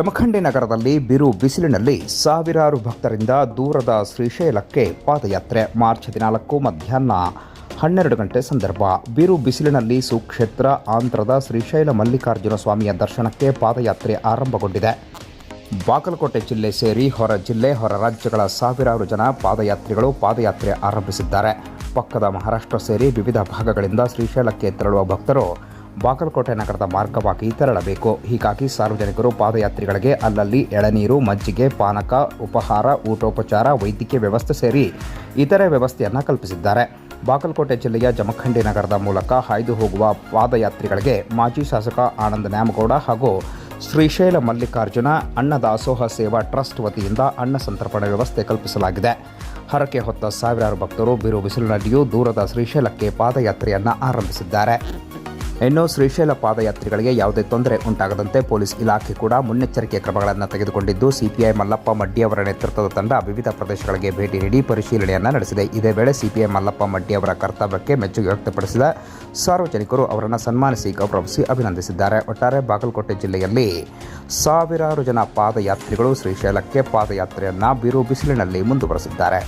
ಜಮಖಂಡಿ ನಗರದಲ್ಲಿ ಬಿರು ಬಿಸಿಲಿನಲ್ಲಿ ಸಾವಿರಾರು ಭಕ್ತರಿಂದ ದೂರದ ಶ್ರೀಶೈಲಕ್ಕೆ ಪಾದಯಾತ್ರೆ. ಮಾರ್ಚ್ ಹದಿನಾಲ್ಕು ಮಧ್ಯಾಹ್ನ ಹನ್ನೆರಡು ಗಂಟೆ ಸಂದರ್ಭ. ಬಿರು ಬಿಸಿಲಿನಲ್ಲಿ ಸುಕ್ಷೇತ್ರ ಆಂಧ್ರದ ಶ್ರೀಶೈಲ ಮಲ್ಲಿಕಾರ್ಜುನ ಸ್ವಾಮಿಯ ದರ್ಶನಕ್ಕೆ ಪಾದಯಾತ್ರೆ ಆರಂಭಗೊಂಡಿದೆ. ಬಾಗಲಕೋಟೆ ಜಿಲ್ಲೆ ಸೇರಿ ಹೊರ ಜಿಲ್ಲೆ, ಹೊರ ರಾಜ್ಯಗಳ ಸಾವಿರಾರು ಜನ ಪಾದಯಾತ್ರಿಗಳು ಪಾದಯಾತ್ರೆ ಆರಂಭಿಸಿದ್ದಾರೆ. ಪಕ್ಕದ ಮಹಾರಾಷ್ಟ್ರ ಸೇರಿ ವಿವಿಧ ಭಾಗಗಳಿಂದ ಶ್ರೀಶೈಲಕ್ಕೆ ತೆರಳುವ ಭಕ್ತರು ಬಾಗಲಕೋಟೆ ನಗರದ ಮಾರ್ಗವಾಗಿ ತೆರಳಬೇಕು. ಹೀಗಾಗಿ ಸಾರ್ವಜನಿಕರು ಪಾದಯಾತ್ರಿಗಳಿಗೆ ಅಲ್ಲಲ್ಲಿ ಎಳನೀರು, ಮಜ್ಜಿಗೆ, ಪಾನಕ, ಉಪಹಾರ, ಊಟೋಪಚಾರ, ವೈದ್ಯಕೀಯ ವ್ಯವಸ್ಥೆ ಸೇರಿ ಇತರೆ ವ್ಯವಸ್ಥೆಯನ್ನು ಕಲ್ಪಿಸಿದ್ದಾರೆ. ಬಾಗಲಕೋಟೆ ಜಿಲ್ಲೆಯ ಜಮಖಂಡಿ ನಗರದ ಮೂಲಕ ಹಾಯ್ದು ಹೋಗುವ ಪಾದಯಾತ್ರಿಗಳಿಗೆ ಮಾಜಿ ಶಾಸಕ ಆನಂದ ನ್ಯಾಮಗೌಡ ಹಾಗೂ ಶ್ರೀಶೈಲ ಮಲ್ಲಿಕಾರ್ಜುನ ಅನ್ನದಾಸೋಹ ಸೇವಾ ಟ್ರಸ್ಟ್ ವತಿಯಿಂದ ಅನ್ನ ಸಂತರ್ಪಣೆ ವ್ಯವಸ್ಥೆ ಕಲ್ಪಿಸಲಾಗಿದೆ. ಹರಕೆ ಹೊತ್ತ ಸಾವಿರಾರು ಭಕ್ತರು ಬಿರು ಬಿಸಿಲಿನಲ್ಲಿಯೂ ದೂರದ ಶ್ರೀಶೈಲಕ್ಕೆ ಪಾದಯಾತ್ರೆಯನ್ನು ಆರಂಭಿಸಿದ್ದಾರೆ. ಇನ್ನು ಶ್ರೀಶೈಲ ಪಾದಯಾತ್ರಿಗಳಿಗೆ ಯಾವುದೇ ತೊಂದರೆ ಉಂಟಾಗದಂತೆ ಪೊಲೀಸ್ ಇಲಾಖೆ ಕೂಡ ಮುನ್ನೆಚ್ಚರಿಕೆ ಕ್ರಮಗಳನ್ನು ತೆಗೆದುಕೊಂಡಿದ್ದು, ಸಿಪಿಐ ಮಲ್ಲಪ್ಪ ಮಡ್ಡಿ ಅವರ ನೇತೃತ್ವದ ತಂಡ ವಿವಿಧ ಪ್ರದೇಶಗಳಿಗೆ ಭೇಟಿ ನೀಡಿ ಪರಿಶೀಲನೆಯನ್ನು ನಡೆಸಿದೆ. ಇದೇ ವೇಳೆ ಸಿಪಿಐ ಮಲ್ಲಪ್ಪ ಮಡ್ಡಿ ಅವರ ಕರ್ತವ್ಯಕ್ಕೆ ಮೆಚ್ಚುಗೆ ವ್ಯಕ್ತಪಡಿಸಿದ ಸಾರ್ವಜನಿಕರು ಅವರನ್ನು ಸನ್ಮಾನಿಸಿ ಗೌರವಿಸಿ ಅಭಿನಂದಿಸಿದ್ದಾರೆ. ಒಟ್ಟಾರೆ ಬಾಗಲಕೋಟೆ ಜಿಲ್ಲೆಯಲ್ಲಿ ಸಾವಿರಾರು ಜನ ಪಾದಯಾತ್ರಿಗಳು ಶ್ರೀಶೈಲಕ್ಕೆ ಪಾದಯಾತ್ರೆಯನ್ನು ಬಿರು ಬಿಸಿಲಿನಲ್ಲಿ ಮುಂದುವರೆಸಿದ್ದಾರೆ.